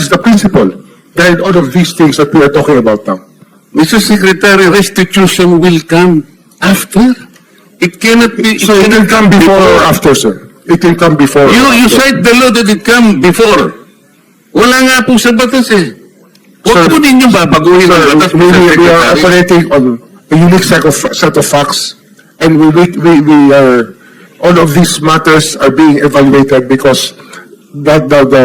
is the principle behind all of these things that we are talking about now. Mr. Secretary, restitution will come after. It cannot be. So it can come before or after, sir. It can come before. or You, you cite the law that it come before. Wala nga po sa batas eh. Huwag po ninyo babaguhin ang batas, we, we, we are operating on a unique set of, set of facts, and we, we, we, we are, all of these matters are being evaluated because that, the, the,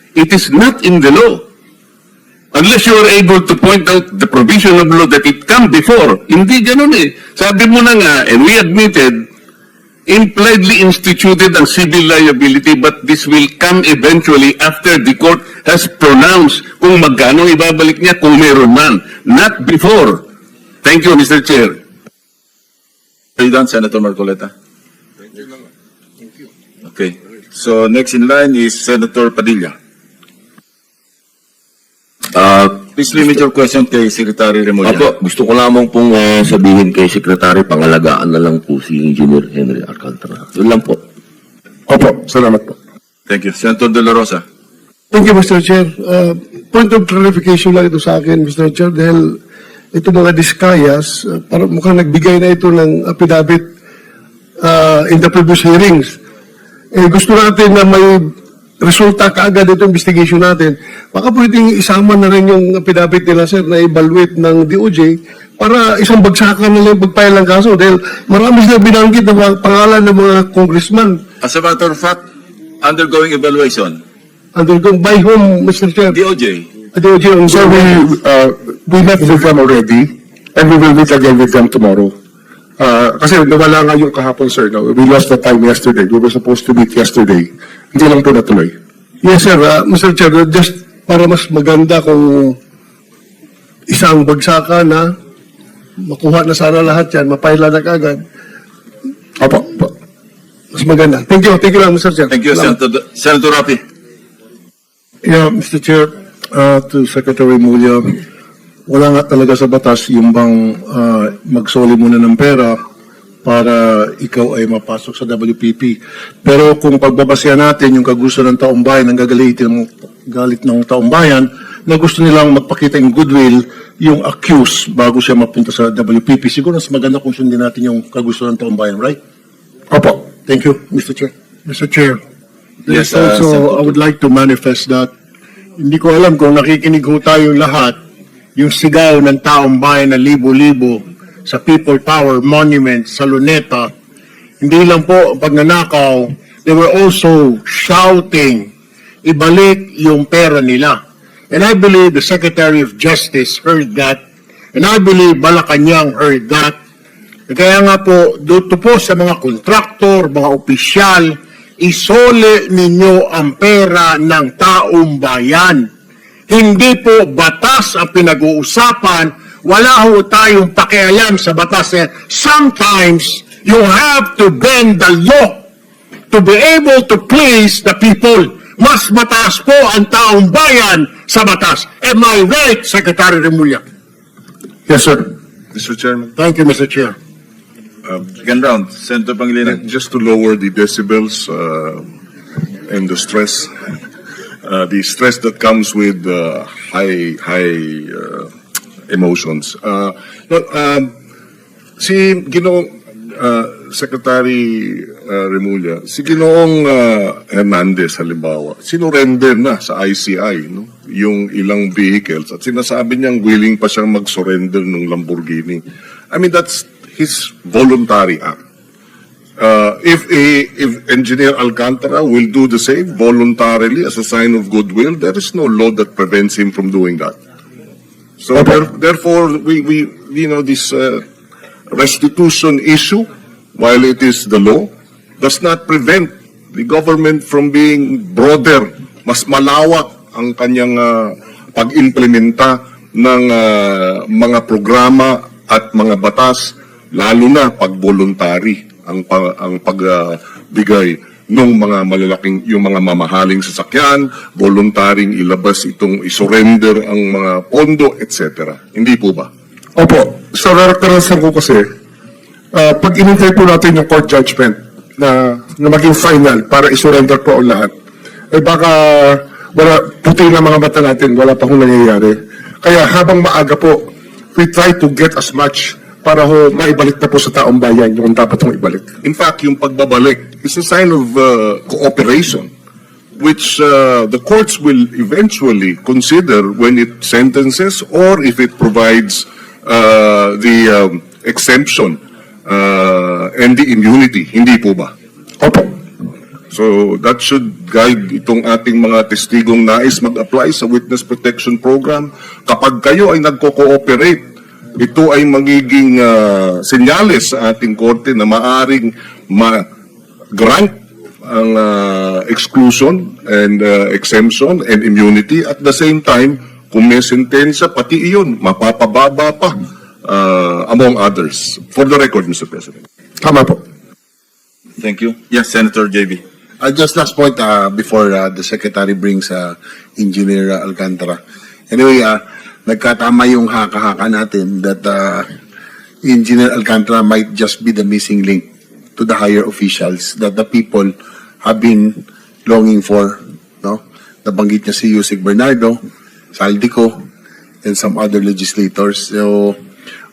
It is not in the law. Unless you are able to point out the provision of law that it come before. Hindi ganun eh. Sabi mo na nga, and we admitted, impliedly instituted ang civil liability but this will come eventually after the court has pronounced kung magkano ibabalik niya kung meron man. Not before. Thank you, Mr. Chair. Are you done, Senator Marcoleta? Okay. So next in line is Senator Padilla. Ah, Please limit your question kay Secretary Remulla. Apo, gusto ko lamang pong ah, sabihin kay Sekretary, pangalagaan na lang po si Engineer Henry Alcantara. Yun lang po. Opo, salamat po. Thank you. Senator De La Rosa. Thank you, Mr. Chair. Uh, point of clarification lang ito sa akin, Mr. Chair, dahil ito mga diskayas, uh, parang mukhang nagbigay na ito ng affidavit uh, in the previous hearings. Eh, gusto natin na may resulta kaagad ito investigation natin. Baka pwedeng isama na rin yung affidavit nila, sir, na evaluate ng DOJ para isang bagsakan na lang pagpile ng kaso dahil marami sila binanggit ng mga pangalan ng mga congressman As a matter of fact, undergoing evaluation, undergone by whom, Mr. Chair? DOJ. DOJ on So we, uh, we met with them already, and we will meet again with them tomorrow. Uh, kasi nawala nga yung kahapon, sir. No? We lost the time yesterday. We were supposed to meet yesterday. Hindi lang po natuloy. Yes, sir. Uh, Mr. Chair, just para mas maganda kung isang bagsakan na makuha na sana lahat yan, mapaila na kagad, Opo. opo. mas maganda. Thank you. Thank you lang, Mr. Chair. Thank you, Salamat. Senator, Senator Rapi. Yeah, Mr. Chair, uh, to Secretary Mulya, wala nga talaga sa batas yung bang uh, magsoli muna ng pera para ikaw ay mapasok sa WPP. Pero kung pagbabasya natin yung kagusto ng taong bayan, ang gagalitin ng galit ng taong bayan, na gusto nilang magpakita yung goodwill, yung accused bago siya mapunta sa WPP. Siguro mas maganda kung sundin natin yung kagusto ng taong bayan, right? Opo. Thank you, Mr. Chair. Mr. Chair, Yes, yes, uh, also, Senator. I would like to manifest that hindi ko alam kung nakikinig ho tayong lahat, yung sigaw ng taong bayan na libo-libo sa People Power Monument sa Luneta, hindi lang po pagnanakaw, they were also shouting, ibalik yung pera nila. And I believe the Secretary of Justice heard that, and I believe Malacanang heard that, kaya nga po, dito po sa mga kontraktor, mga opisyal, isole ninyo ang pera ng taong bayan. Hindi po batas ang pinag-uusapan. Wala ho tayong pakialam sa batas. Eh, Sometimes, you have to bend the law to be able to please the people. Mas mataas po ang taong bayan sa batas. Am I right, Secretary Remulla? Yes, sir. Mr. Chairman, Thank you, Mr. Chair. Second round, Senator Pangilinan. just to lower the decibels uh, and the stress, uh, the stress that comes with uh, high high uh, emotions. Uh, no, um, si Gino uh, Secretary uh, Remulla, si Ginoong uh, Hernandez halimbawa, sinurrender na sa ICI no? yung ilang vehicles at sinasabi niyang willing pa siyang mag-surrender ng Lamborghini. I mean, that's his voluntary act. Uh, if a, if Engineer Alcantara will do the same voluntarily as a sign of goodwill, there is no law that prevents him from doing that. So there, therefore, we, we, you know, this uh, restitution issue, while it is the law, does not prevent the government from being broader, mas malawak ang kanyang uh, pag-implementa ng uh, mga programa at mga batas, lalo na pag voluntary ang ang pagbigay ng mga malalaking yung mga mamahaling sasakyan, voluntaring ilabas itong isurrender ang mga pondo, etc. Hindi po ba? Opo, sa karanasan ko kasi, ah, pag inintay po natin yung court judgment na, na maging final para isurrender po ang lahat, eh baka wala, puti na mga mata natin, wala pa kung nangyayari. Kaya habang maaga po, we try to get as much para ho maibalik na po sa taong bayan yung dapat hong ibalik. In fact, yung pagbabalik is a sign of uh, cooperation which uh, the courts will eventually consider when it sentences or if it provides uh, the um, exemption uh, and the immunity. Hindi po ba? Opo. So that should guide itong ating mga testigong nais mag-apply sa Witness Protection Program. Kapag kayo ay nagko-cooperate, ito ay magiging uh, senyales sa ating korte na maaring ma-grant ang uh, exclusion and uh, exemption and immunity. At the same time, kung may sentensya, pati iyon, mapapababa pa uh, among others. For the record, Mr. President. Tama po. Thank you. Yes, Senator JB. Uh, just last point uh, before uh, the secretary brings uh, Engineer Alcantara. Anyway, uh, nagkatama yung haka-haka natin that uh, Engineer Alcantara might just be the missing link to the higher officials that the people have been longing for. No? Nabanggit niya si Yusek Bernardo, Saldico, and some other legislators. So,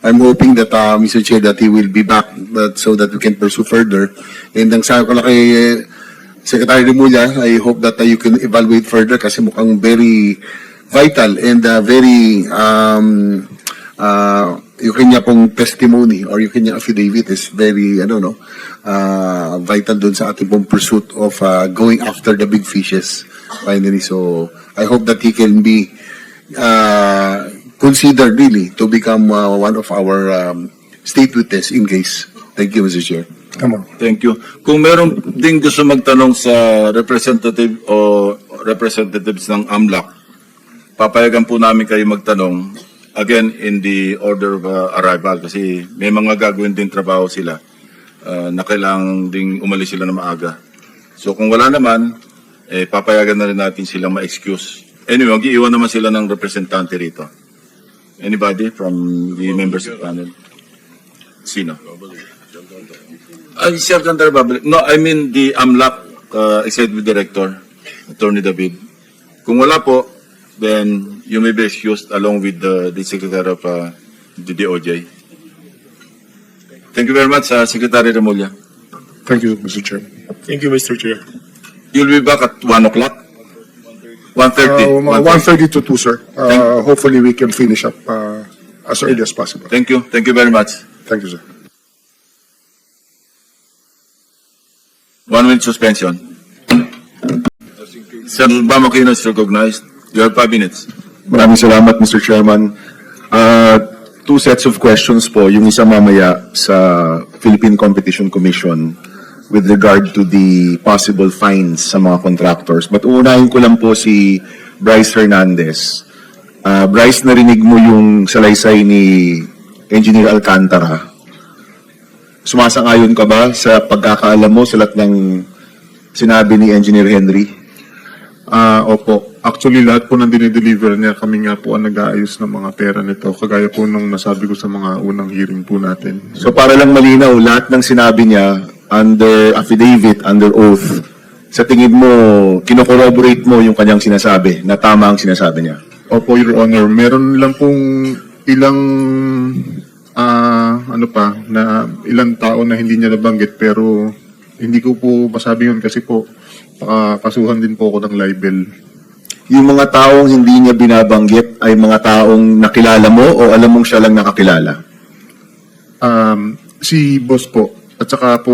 I'm hoping that, uh, Mr. Chair, that he will be back that, so that we can pursue further. And ang sabi ko lang kay eh, Secretary Remulla, I hope that uh, you can evaluate further kasi mukhang very vital and uh, very um, uh, yung kanya pong testimony or yung kanya affidavit is very, ano no, uh, vital dun sa ating pong pursuit of uh, going after the big fishes finally. So, I hope that he can be uh, considered really to become uh, one of our um, state witness in case. Thank you, Mr. Chair. Tama. Thank you. Kung meron ding gusto magtanong sa representative o representatives ng AMLAC, papayagan po namin kayo magtanong again in the order of uh, arrival kasi may mga gagawin din trabaho sila uh, na kailangan ding umalis sila na maaga. So kung wala naman, eh, papayagan na rin natin silang ma-excuse. Anyway, mag-iiwan naman sila ng representante rito. Anybody from the members of panel? Sino? Ay, si Alcantara babalik. No, I mean the AMLAC uh, Executive Director, Attorney David. Kung wala po, then you may be excused along with the, the Secretary of uh, the DOJ. Thank you very much, uh, Secretary Remulla. Thank you, Mr. Chair. Thank you, Mr. Chair. You'll be back at 1 o'clock? 1.30? Uh, 1.30 to 2, sir. Uh, hopefully we can finish up uh, as early as possible. Thank you. Thank you very much. Thank you, sir. One minute suspension. Senator Bamakino is recognized. You have five minutes. Maraming salamat, Mr. Chairman. Uh, two sets of questions po. Yung isa mamaya sa Philippine Competition Commission with regard to the possible fines sa mga contractors. But uunahin ko lang po si Bryce Hernandez. Uh, Bryce, narinig mo yung salaysay ni Engineer Alcantara. Sumasang-ayon ka ba sa pagkakaalam mo sa lahat ng sinabi ni Engineer Henry? Ah, opo. Actually, lahat po ng dinideliver niya, kami nga po ang nag-aayos ng mga pera nito. Kagaya po nung nasabi ko sa mga unang hearing po natin. So para lang malinaw, lahat ng sinabi niya under affidavit, under oath, sa tingin mo, kinocorroborate mo yung kanyang sinasabi, na tama ang sinasabi niya. Opo, Your Honor, meron lang pong ilang ah, ano pa, na ilang tao na hindi niya nabanggit pero hindi ko po masabi yun kasi po baka kasuhan din po ako ng libel. Yung mga taong hindi niya binabanggit ay mga taong nakilala mo o alam mong siya lang nakakilala? Um, si boss po, at saka po,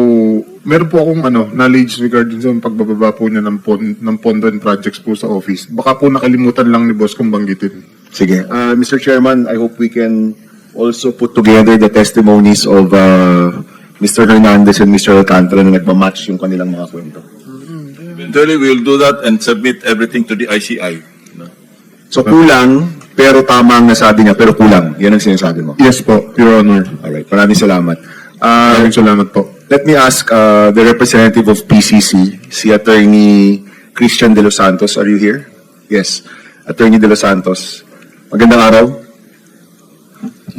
meron po akong ano, knowledge regarding sa pagbababa po niya ng, pon, ng pondo and projects po sa office. Baka po nakalimutan lang ni boss kung banggitin. Sige. Uh, Mr. Chairman, I hope we can also put together the testimonies of uh, Mr. Hernandez and Mr. Alcantara na nagmamatch yung kanilang mga kwento. Eventually, we'll do that and submit everything to the ICI. no? So kulang, pero tama ang nasabi niya, pero kulang. Yan ang sinasabi mo. Yes po, Your Honor. Alright, maraming salamat. Uh, Maraming salamat po. let me ask uh, the representative of PCC, si Attorney Christian De Los Santos. Are you here? Yes. Attorney De Los Santos. Magandang araw.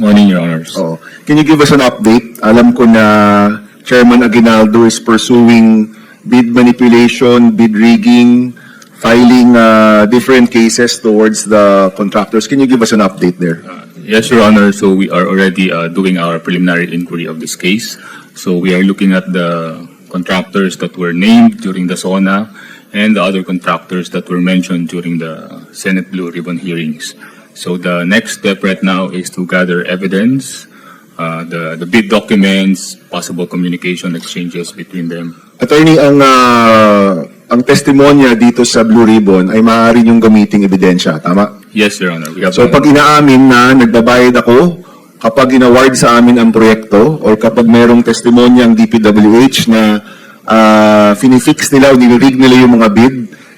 Morning, Your Honors. Oo. Can you give us an update? Alam ko na Chairman Aguinaldo is pursuing bid manipulation, bid rigging, filing uh, different cases towards the contractors. Can you give us an update there? Yes, Your Honor. So we are already uh, doing our preliminary inquiry of this case. So we are looking at the contractors that were named during the SONA and the other contractors that were mentioned during the Senate Blue Ribbon hearings. So the next step right now is to gather evidence, uh, the, the bid documents, possible communication exchanges between them. Attorney, ang uh, ang testimonya dito sa Blue Ribbon ay maaari niyong gamiting ebidensya, tama? Yes, Your Honor. We have So pag inaamin na nagbabayad ako, kapag inaward sa amin ang proyekto, or kapag merong testimonya ang DPWH na uh, finifix nila o nilirig nila yung mga bid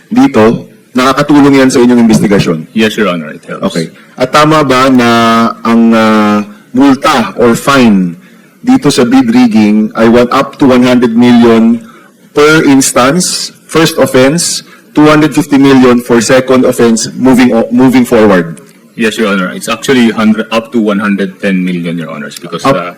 dito, nakakatulong yan sa inyong investigasyon. Yes, Your Honor. It helps. Okay. At tama ba na ang uh, multa or fine dito sa bid rigging ay one up to 100 million per instance, first offense, 250 million for second offense moving moving forward. Yes, Your Honor. It's actually 100, up to 110 million, Your Honors, because uh,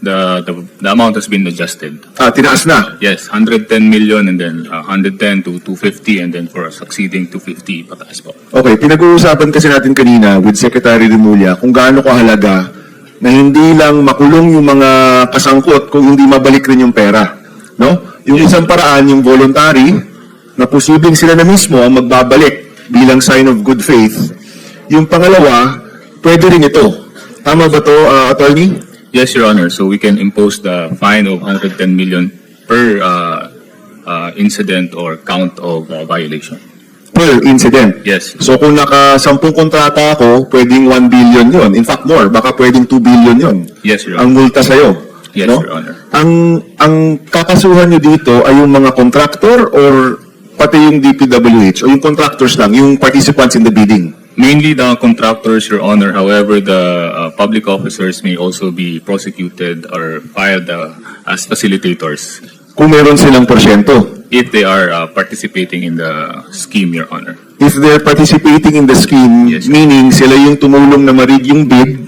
the, the the amount has been adjusted. Ah, tinaas na. Yes, 110 million and then uh, 110 to 250 and then for succeeding 250 pataas po. Okay, pinag-uusapan kasi natin kanina with Secretary Remulla kung gaano kahalaga na hindi lang makulong yung mga kasangkot kung hindi mabalik rin yung pera. No? Yung isang paraan, yung voluntary, na posibleng sila na mismo ang magbabalik bilang sign of good faith. Yung pangalawa, pwede rin ito. Tama ba to, uh, attorney? Yes, Your Honor. So we can impose the fine of 110 million per uh, uh, incident or count of uh, violation. Per incident. Yes. So kung naka 10 kontrata ako, pwedeng 1 billion yon. In fact, more. Baka pwedeng 2 billion yon. Yes, Your Ang Honor. multa sa'yo. Yes, no? Your Honor. Ang, ang kakasuhan nyo dito ay yung mga contractor or pati yung DPWH o yung contractors lang, yung participants in the bidding? Mainly the contractors, Your Honor. However, the uh, public officers may also be prosecuted or filed uh, as facilitators Kung meron silang porsyento. if they are uh, participating in the scheme, Your Honor. If they're participating in the scheme, Yes. meaning sila yung tumulong na marig yung bid,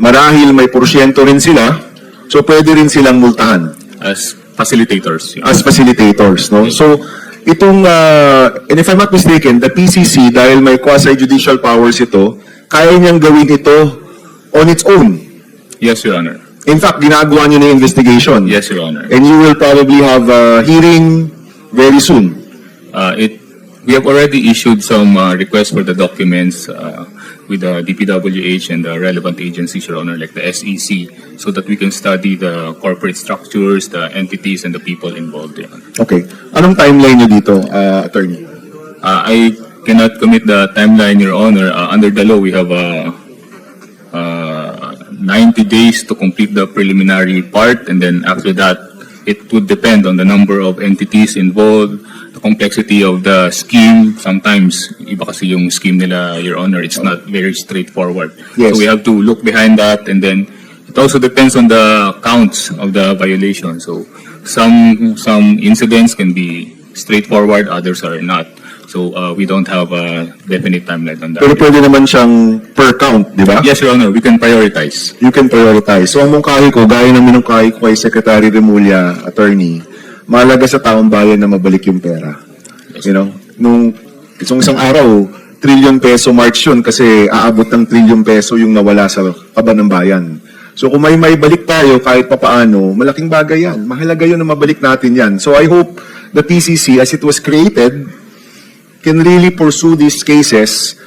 marahil may porsyento rin sila, so pwede rin silang multahan. As facilitators, as facilitators, no? So, itong, uh, and if I'm not mistaken, the PCC, dahil may quasi-judicial powers ito, kaya niyang gawin ito on its own. Yes, Your Honor. In fact, ginagawa niyo na yung investigation. Yes, Your Honor. And you will probably have a hearing very soon. Uh, it, we have already issued some uh, requests for the documents uh, with the DPWH and the relevant agencies, Your Honor, like the SEC, so that we can study the corporate structures, the entities, and the people involved. Your Honor. Okay. Anong timeline niyo dito, uh, attorney? Uh, I cannot commit the timeline, Your Honor. Uh, under the law, we have uh, uh, 90 days to complete the preliminary part, and then after that, it would depend on the number of entities involved, the complexity of the scheme. Sometimes, iba kasi yung scheme nila, Your Honor, it's not very straightforward. Yes. So we have to look behind that, and then it also depends on the counts of the violation. So some some incidents can be straightforward, others are not. So uh, we don't have a definite timeline on that. Pero pwede naman siyang per count, di ba? Yes, Your Honor, we can prioritize. you can prioritize. So ang mungkahi ko, gaya ng minungkahi ko kay Secretary Remulla, attorney, mahalaga sa taong bayan na mabalik yung pera. You know, nung isang isang araw, trillion peso march yun kasi aabot ng trillion peso yung nawala sa kaba ng bayan. So kung may may balik tayo kahit papaano, malaking bagay yan. Mahalaga yun na mabalik natin yan. So I hope the PCC, as it was created, can really pursue these cases